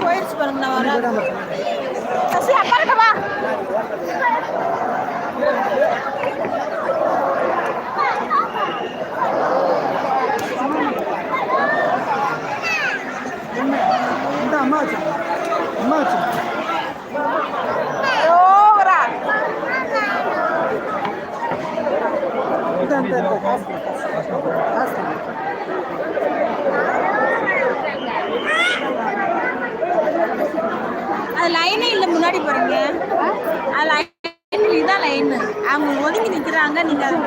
போயிடுச்சு பாருங்க நான் வரேன் சசி அப்பா இருக்கவா அது லைனே இல்லை முன்னாடி போறீங்க அது லைன் இதான் லைன் அவங்க ஒதுங்கி நிற்கிறாங்க நீங்கள்